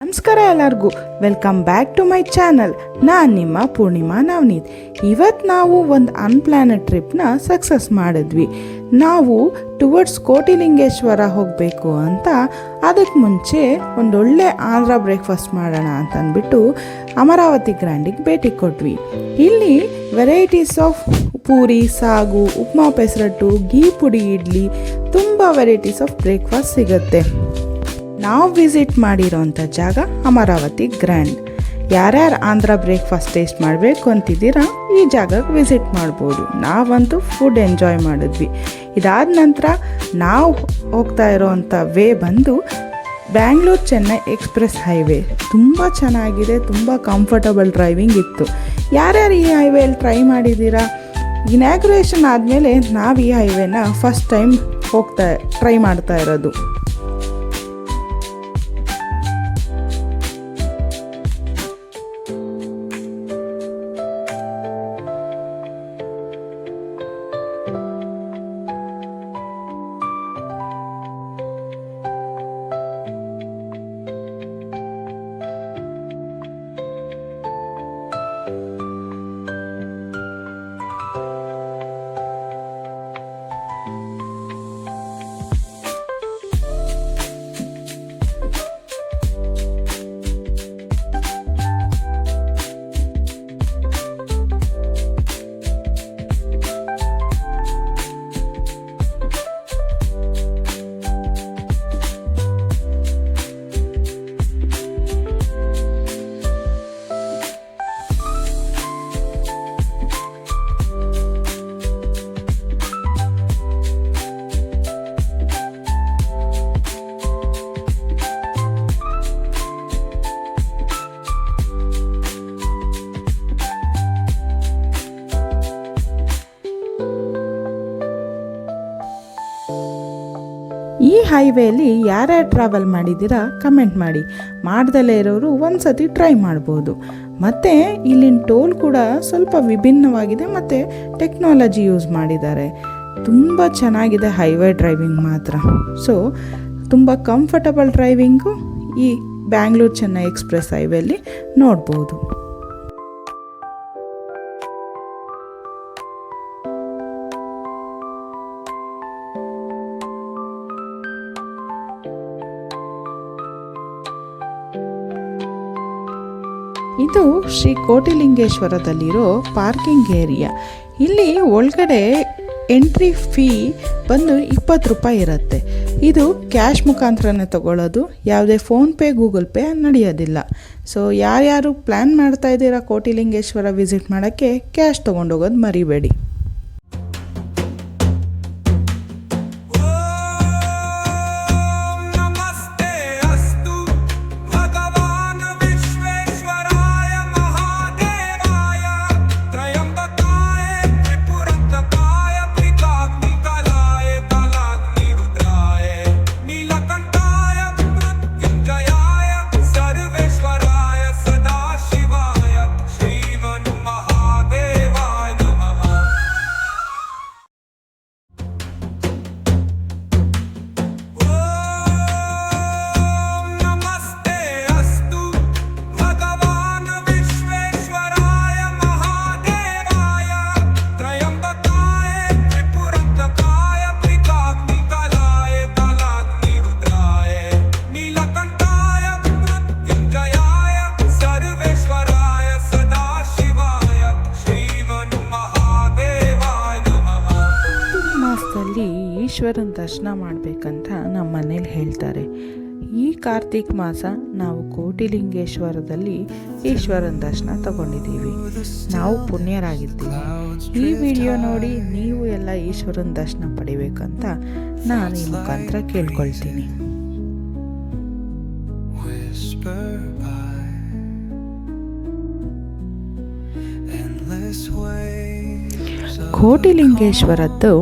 ನಮಸ್ಕಾರ ಎಲ್ಲರಿಗೂ. Welcome back to my channel ನಾನು ನಿಮ್ಮ ಪೂರ್ಣಿಮಾ ನವನೀತ್. ಇವತ್ತು ನಾವು ಒಂದು ಅನ್ಪ್ಲಾನೆಡ್ ಟ್ರಿಪ್ನ ಸಕ್ಸಸ್ ಮಾಡಿದ್ವಿ. ನಾವು ಟುವರ್ಡ್ಸ್ ಕೋಟಿಲಿಂಗೇಶ್ವರ ಹೋಗಬೇಕು ಅಂತ ಅದಕ್ಕೆ ಮುಂಚೆ ಒಂದೊಳ್ಳೆ ಆಂಧ್ರ ಬ್ರೇಕ್ಫಾಸ್ಟ್ ಮಾಡೋಣ ಅಂತ ಅಂದ್ಬಿಟ್ಟು ಅಮರಾವತಿ ಗ್ರ್ಯಾಂಡಿಗೆ ಭೇಟಿ ಕೊಟ್ವಿ. ಇಲ್ಲಿ ವೆರೈಟೀಸ್ ಆಫ್ ಪೂರಿ, ಸಾಗು, ಉಪ್ಮಾ ಪೆಸರಟ್ಟು ಗೀ ಪುಡಿ, ಇಡ್ಲಿ, ತುಂಬ ವೆರೈಟೀಸ್ ಆಫ್ ಬ್ರೇಕ್ಫಾಸ್ಟ್ ಸಿಗುತ್ತೆ. ನಾವು ವಿಸಿಟ್ ಮಾಡಿರೋಂಥ ಜಾಗ ಅಮರಾವತಿ ಗ್ರ್ಯಾಂಡ್ ಯಾರ್ಯಾರು ಆಂಧ್ರ ಬ್ರೇಕ್ಫಾಸ್ಟ್ ಟೇಸ್ಟ್ ಮಾಡಬೇಕು ಅಂತಿದ್ದೀರಾ, ಈ ಜಾಗಕ್ಕೆ ವಿಸಿಟ್ ಮಾಡ್ಬೋದು. ನಾವಂತೂ ಫುಡ್ ಎಂಜಾಯ್ ಮಾಡಿದ್ವಿ. ಇದಾದ ನಂತರ ನಾವು ಹೋಗ್ತಾ ಇರೋವಂಥ ವೇ ಬಂದು ಬ್ಯಾಂಗ್ಳೂರ್ ಚೆನ್ನೈ ಎಕ್ಸ್ಪ್ರೆಸ್ ಹೈವೇ. ತುಂಬ ಚೆನ್ನಾಗಿದೆ, ತುಂಬ ಕಂಫರ್ಟಬಲ್ ಡ್ರೈವಿಂಗ್ ಇತ್ತು. ಯಾರ್ಯಾರು ಈ ಹೈವೇಲಿ ಟ್ರೈ ಮಾಡಿದ್ದೀರಾ ಇನಾಗ್ರೇಷನ್ ಆದಮೇಲೆ ನಾವು ಈ ಹೈವೇನ ಫಸ್ಟ್ ಟೈಮ್ ಹೋಗ್ತಾ ಟ್ರೈ ಮಾಡ್ತಾ ಇರೋದು. ಈ ಹೈವೇಲಿ ಯಾರ್ಯಾರು ಟ್ರಾವೆಲ್ ಮಾಡಿದ್ದೀರಾ ಕಮೆಂಟ್ ಮಾಡಿ. ಮಾಡ್ದಲೇ ಇರೋರು ಒಂದು ಸತಿ ಟ್ರೈ ಮಾಡ್ಬೋದು. ಮತ್ತು ಇಲ್ಲಿನ ಟೋಲ್ ಕೂಡ ಸ್ವಲ್ಪ ವಿಭಿನ್ನವಾಗಿದೆ, ಮತ್ತು ಟೆಕ್ನಾಲಜಿ ಯೂಸ್ ಮಾಡಿದ್ದಾರೆ. ತುಂಬ ಚೆನ್ನಾಗಿದೆ ಹೈವೇ ಡ್ರೈವಿಂಗ್ ಮಾತ್ರ. ಸೊ ತುಂಬ ಕಂಫರ್ಟಬಲ್ ಡ್ರೈವಿಂಗು ಈ ಬ್ಯಾಂಗ್ಳೂರು ಚೆನ್ನೈ ಎಕ್ಸ್ಪ್ರೆಸ್ ಹೈವೇಲಿ ನೋಡ್ಬೋದು. ಇದು ಶ್ರೀ ಕೋಟಿಲಿಂಗೇಶ್ವರದಲ್ಲಿರೋ ಪಾರ್ಕಿಂಗ್ ಏರಿಯಾ. ಇಲ್ಲಿ ಒಳಗಡೆ ಎಂಟ್ರಿ ಫೀ ಬಂದು ಇಪ್ಪತ್ತು ರೂಪಾಯಿ ಇರುತ್ತೆ. ಇದು ಕ್ಯಾಶ್ ಮುಖಾಂತರನೇ ತಗೊಳ್ಳೋದು, ಯಾವುದೇ ಫೋನ್ಪೇ ಗೂಗಲ್ ಪೇ ನಡೆಯೋದಿಲ್ಲ. ಸೊ ಯಾರ್ಯಾರು ಪ್ಲ್ಯಾನ್ ಮಾಡ್ತಾ ಇದ್ದೀರಾ ಕೋಟಿಲಿಂಗೇಶ್ವರ ವಿಸಿಟ್ ಮಾಡೋಕ್ಕೆ, ಕ್ಯಾಶ್ ತೊಗೊಂಡೋಗೋದು ಮರಿಬೇಡಿ. ಈಶ್ವರನ ದರ್ಶನ ಮಾಡಬೇಕಂತ ನಮ್ಮ ಮನೇಲಿ ಹೇಳ್ತಾರೆ. ಈ ಕಾರ್ತಿಕ್ ಮಾಸ ನಾವು ಕೋಟಿಲಿಂಗೇಶ್ವರದಲ್ಲಿ ಈಶ್ವರನ ದರ್ಶನ ತಗೊಂಡಿದ್ದೀವಿ. ನಾವು ಪುಣ್ಯರಾಗಿದ್ದೀವಿ. ಈ ವಿಡಿಯೋ ನೋಡಿ ನೀವು ಎಲ್ಲ ಈಶ್ವರನ ದರ್ಶನ ಪಡಿಬೇಕಂತ ನಾನು ಈ ಮುಖಾಂತರ ಕೇಳ್ಕೊಳ್ತೀನಿ. ಕೋಟಿಲಿಂಗೇಶ್ವರದ್ದು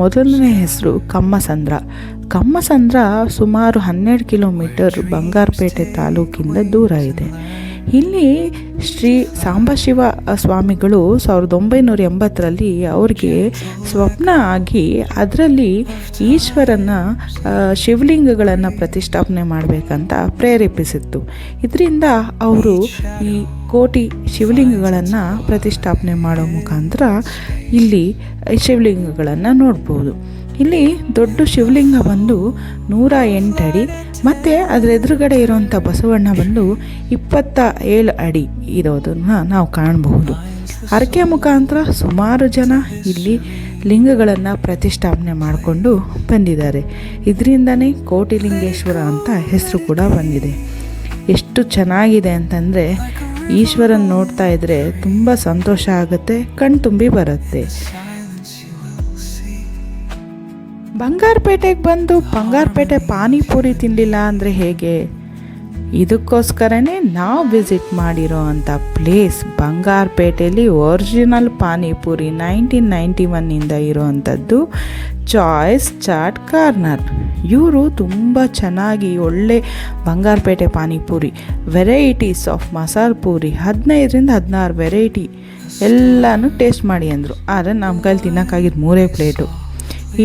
ಮೊದಲನೇ ಹೆಸರು ಕಮ್ಮಸಂದ್ರ. ಕಮ್ಮಸಂದ್ರ ಸುಮಾರು ಹನ್ನೆರಡು ಕಿಲೋಮೀಟರ್ ಬಂಗಾರಪೇಟೆ ತಾಲೂಕಿಂದ ದೂರ ಇದೆ. ಇಲ್ಲಿ ಶ್ರೀ ಸಾಂಬಶಿವ ಸ್ವಾಮಿಗಳು ಸಾವಿರದ ಒಂಬೈನೂರ ಎಂಬತ್ತರಲ್ಲಿ ಅವ್ರಿಗೆ ಸ್ವಪ್ನ ಆಗಿ ಅದರಲ್ಲಿ ಈಶ್ವರನ ಶಿವಲಿಂಗಗಳನ್ನು ಪ್ರತಿಷ್ಠಾಪನೆ ಮಾಡಬೇಕಂತ ಪ್ರೇರೇಪಿಸಿತ್ತು. ಇದರಿಂದ ಅವರು ಈ ಕೋಟಿ ಶಿವಲಿಂಗಗಳನ್ನು ಪ್ರತಿಷ್ಠಾಪನೆ ಮಾಡೋ ಮುಖಾಂತರ ಇಲ್ಲಿ ಶಿವಲಿಂಗಗಳನ್ನು ನೋಡ್ಬೋದು. ಇಲ್ಲಿ ದೊಡ್ಡ ಶಿವಲಿಂಗ ಬಂದು ನೂರ ಎಂಟು ಅಡಿ, ಮತ್ತು ಅದರ ಎದುರುಗಡೆ ಇರುವಂಥ ಬಸವಣ್ಣ ಬಂದು ಇಪ್ಪತ್ತ ಏಳು ಅಡಿ ಇರೋದನ್ನು ನಾವು ಕಾಣಬಹುದು. ಹರಕೆ ಮುಖಾಂತರ ಸುಮಾರು ಜನ ಇಲ್ಲಿ ಲಿಂಗಗಳನ್ನು ಪ್ರತಿಷ್ಠಾಪನೆ ಮಾಡಿಕೊಂಡು ಬಂದಿದ್ದಾರೆ. ಇದರಿಂದನೇ ಕೋಟಿಲಿಂಗೇಶ್ವರ ಅಂತ ಹೆಸರು ಕೂಡ ಬಂದಿದೆ. ಎಷ್ಟು ಚೆನ್ನಾಗಿದೆ ಅಂತಂದರೆ ಈಶ್ವರನ್ ನೋಡ್ತಾ ಇದ್ರೆ ತುಂಬ ಸಂತೋಷ ಆಗುತ್ತೆ ಕಣ್ತುಂಬಿ ಬರುತ್ತೆ. ಬಂಗಾರಪೇಟೆಗೆ ಬಂದು ಬಂಗಾರಪೇಟೆ ಪಾನಿಪುರಿ ತಿನ್ನಲಿಲ್ಲ ಅಂದರೆ ಹೇಗೆ? ಇದಕ್ಕೋಸ್ಕರನೇ ನಾವು ವಿಸಿಟ್ ಮಾಡಿರೋ ಅಂಥ ಪ್ಲೇಸ್ ಬಂಗಾರಪೇಟೆಯಲ್ಲಿ ಒರಿಜಿನಲ್ ಪಾನಿಪುರಿ ನೈನ್ಟೀನ್ ನೈಂಟಿ ಒನ್ನಿಂದ ಇರೋವಂಥದ್ದು ಚಾಯ್ಸ್ ಚಾಟ್ ಕಾರ್ನರ್ ಇವರು ತುಂಬ ಚೆನ್ನಾಗಿ ಒಳ್ಳೆ ಬಂಗಾರಪೇಟೆ ಪಾನಿಪುರಿ ವೆರೈಟೀಸ್ ಆಫ್ ಮಸಾಲ ಪೂರಿ, ಹದಿನೈದರಿಂದ ಹದಿನಾರು ವೆರೈಟಿ ಎಲ್ಲನೂ ಟೇಸ್ಟ್ ಮಾಡಿ ಅಂದರು. ಆದರೆ ನಮ್ಮ ಕೈಲಿ ತಿನ್ನೋಕ್ಕಾಗಿದ್ದು ಮೂರೇ ಪ್ಲೇಟು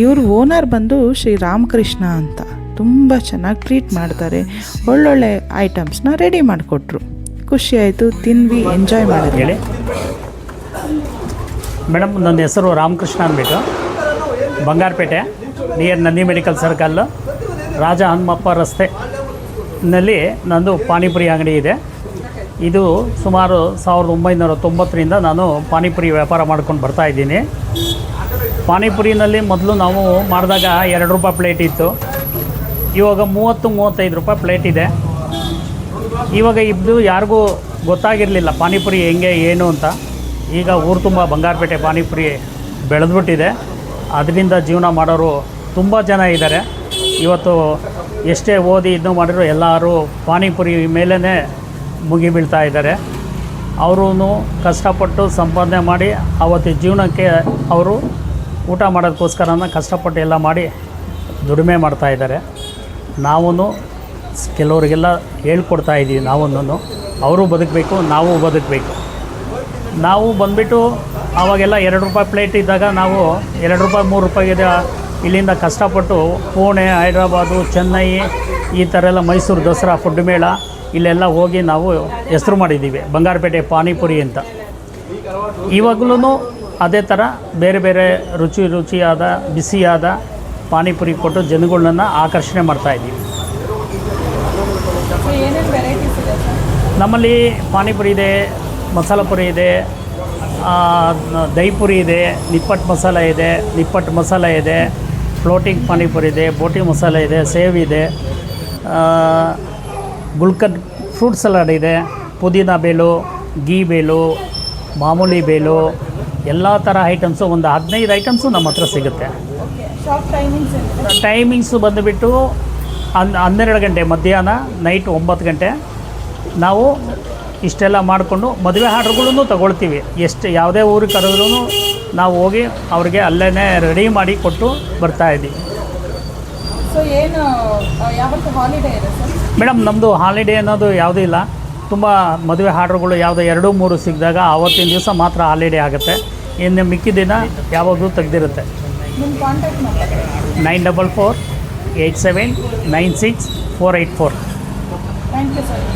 ಇವ್ರ ಓನರ್ ಬಂದು ಶ್ರೀ ರಾಮಕೃಷ್ಣ ಅಂತ ತುಂಬ ಚೆನ್ನಾಗಿ ಟ್ರೀಟ್ ಮಾಡ್ತಾರೆ. ಒಳ್ಳೊಳ್ಳೆ ಐಟಮ್ಸ್ನ ರೆಡಿ ಮಾಡಿಕೊಟ್ರು. ಖುಷಿ ಆಯಿತು ತಿಂದ್ವಿ ಎಂಜಾಯ್ ಮಾಡಿದ್ವಿ. ಹೇಳಿ. ಮೇಡಮ್ ನನ್ನ ಹೆಸರು ರಾಮಕೃಷ್ಣ ಅಂದ್ಬಿಟ್ಟು. Bangarapete, near Nandi medical circle Raja Hanumappa ರಸ್ತೆನಲ್ಲಿ ನಂದು ಪಾನಿಪುರಿ ಅಂಗಡಿ ಇದೆ. ಇದು ಸುಮಾರು ಸಾವಿರದ ಒಂಬೈನೂರ ತೊಂಬತ್ತರಿಂದ ನಾನು ಪಾನಿಪುರಿ ವ್ಯಾಪಾರ ಮಾಡ್ಕೊಂಡು ಬರ್ತಾ ಇದ್ದೀನಿ. ಪಾನಿಪುರಿನಲ್ಲಿ ಮೊದಲು ನಾವು ಮಾಡಿದಾಗ ಎರಡು ರೂಪಾಯಿ ಪ್ಲೇಟ್ ಇತ್ತು. ಇವಾಗ ಮೂವತ್ತು, ಮೂವತ್ತೈದು ರೂಪಾಯಿ ಪ್ಲೇಟ್ ಇದೆ. ಇವಾಗ ಇದು ಯಾರಿಗೂ ಗೊತ್ತಾಗಿರಲಿಲ್ಲ ಪಾನಿಪುರಿ ಹೆಂಗೆ, ಏನು ಅಂತ. ಈಗ ಊರು ತುಂಬ ಬಂಗಾರಪೇಟೆ ಪಾನಿಪುರಿ ಬೆಳೆದ್ಬಿಟ್ಟಿದೆ. ಅದರಿಂದ ಜೀವನ ಮಾಡೋರು ತುಂಬ ಜನ ಇದ್ದಾರೆ. ಇವತ್ತು ಎಷ್ಟೇ ಓದಿ ಇದನ್ನು ಮಾಡಿದ್ರು ಎಲ್ಲರೂ ಪಾನಿಪುರಿ ಮೇಲೇ ಮುಗಿಬೀಳ್ತಾ ಇದ್ದಾರೆ. ಅವರೂ ಕಷ್ಟಪಟ್ಟು ಸಂಪಾದನೆ ಮಾಡಿ ಅವತ್ತು ಜೀವನಕ್ಕೆ ಅವರು ಊಟ ಮಾಡೋದಕ್ಕೋಸ್ಕರನ ಕಷ್ಟಪಟ್ಟು ಎಲ್ಲ ಮಾಡಿ ದುಡಿಮೆ ಮಾಡ್ತಾ ಇದ್ದಾರೆ. ನಾವೂ ಕೆಲವರಿಗೆಲ್ಲ ಹೇಳ್ಕೊಡ್ತಾ ಇದ್ದೀವಿ ನಾವೊಂದನ್ನು ಅವರು ಬದುಕಬೇಕು, ನಾವು ಬದುಕಬೇಕು. ನಾವು ಬಂದುಬಿಟ್ಟು ಆವಾಗೆಲ್ಲ ಎರಡು ರೂಪಾಯಿ ಪ್ಲೇಟ್ ಇದ್ದಾಗ ನಾವು ಎರಡು ರೂಪಾಯಿ ಮೂರು ಇದೆ. ಇಲ್ಲಿಂದ ಕಷ್ಟಪಟ್ಟು ಪುಣೆ ಹೈದ್ರಾಬಾದು ಚೆನ್ನೈ ಈ ಥರ ಎಲ್ಲ ಮೈಸೂರು ದಸರಾ ಫುಡ್ ಮೇಳ ಇಲ್ಲೆಲ್ಲ ಹೋಗಿ ನಾವು ಹೆಸರು ಮಾಡಿದ್ದೀವಿ. ಬಂಗಾರಪೇಟೆ ಪಾನಿಪುರಿ ಅಂತ. ಇವಾಗಲೂ ಅದೇ ಥರ ಬೇರೆ ಬೇರೆ ರುಚಿ ರುಚಿಯಾದ ಬಿಸಿಯಾದ ಪಾನಿಪುರಿ ಕೊಟ್ಟು ಜನಗಳನ್ನ ಆಕರ್ಷಣೆ ಮಾಡ್ತಾಯಿದ್ದೀವಿ ನಮ್ಮಲ್ಲಿ ಪಾನಿಪುರಿ ಇದೆ ಮಸಾಲ ಪುರಿ ಇದೆ ನ- ಇದೆ ನಿಪ್ಪಟ್ಟು ಮಸಾಲ ಇದೆ ನಿಪ್ಪಟ್ಟು ಮಸಾಲ ಇದೆ, ಫ್ಲೋಟಿಂಗ್ ಪಾನಿಪುರಿ ಇದೆ, ಬೋಟಿ ಮಸಾಲ ಇದೆ, ಸೇವ್ ಇದೆ. ಗುಲ್ಕನ್ ಫ್ರೂಟ್ ಸಲಾಡ್ ಇದೆ, ಪುದೀನ ಬೇಲು, ಗೀ ಬೇಲು, ಮಾಮೂಲಿ ಬೇಲು, ಎಲ್ಲ ಥರ ಐಟಮ್ಸು ಒಂದು ಹದಿನೈದು ಐಟಮ್ಸು ನಮ್ಮ ಹತ್ರ ಸಿಗುತ್ತೆ. ಟೈಮಿಂಗ್ಸು ಬಂದುಬಿಟ್ಟು ಹನ್, ಹನ್ನೆರಡು ಗಂಟೆ ಮಧ್ಯಾಹ್ನ ನೈಟ್ ಒಂಬತ್ತು ಗಂಟೆ. ನಾವು ಇಷ್ಟೆಲ್ಲ ಮಾಡಿಕೊಂಡು ಮದುವೆ ಆರ್ಡ್ರುಗಳನ್ನು ತಗೊಳ್ತೀವಿ. ಎಷ್ಟು ಯಾವುದೇ ಊರಿಗೆ ಕರೆದ್ರೂ ನಾವು ಹೋಗಿ ಅವ್ರಿಗೆ ಅಲ್ಲೇ ರೆಡಿ ಮಾಡಿ ಕೊಟ್ಟು ಬರ್ತಾ ಇದ್ದೀವಿ. ಮೇಡಮ್ ನಮ್ಮದು ಹಾಲಿಡೇ ಅನ್ನೋದು ಯಾವುದೂ ಇಲ್ಲ. ತುಂಬ ಮದುವೆ ಹಾಡ್ರುಗಳು ಯಾವುದೋ ಎರಡು ಮೂರು ಸಿಕ್ಕಿದಾಗ ಆವತ್ತಿನ ದಿವಸ ಮಾತ್ರ ಹಾಲಿಡೇ ಆಗುತ್ತೆ. ಇನ್ನು ಮಿಕ್ಕಿದ ದಿನ ಯಾವಾಗಲೂ ತೆಗ್ದಿರುತ್ತೆ. ನಿಮ್ಮ contact number nine double four eight seven nine six four eight four. Thank you sir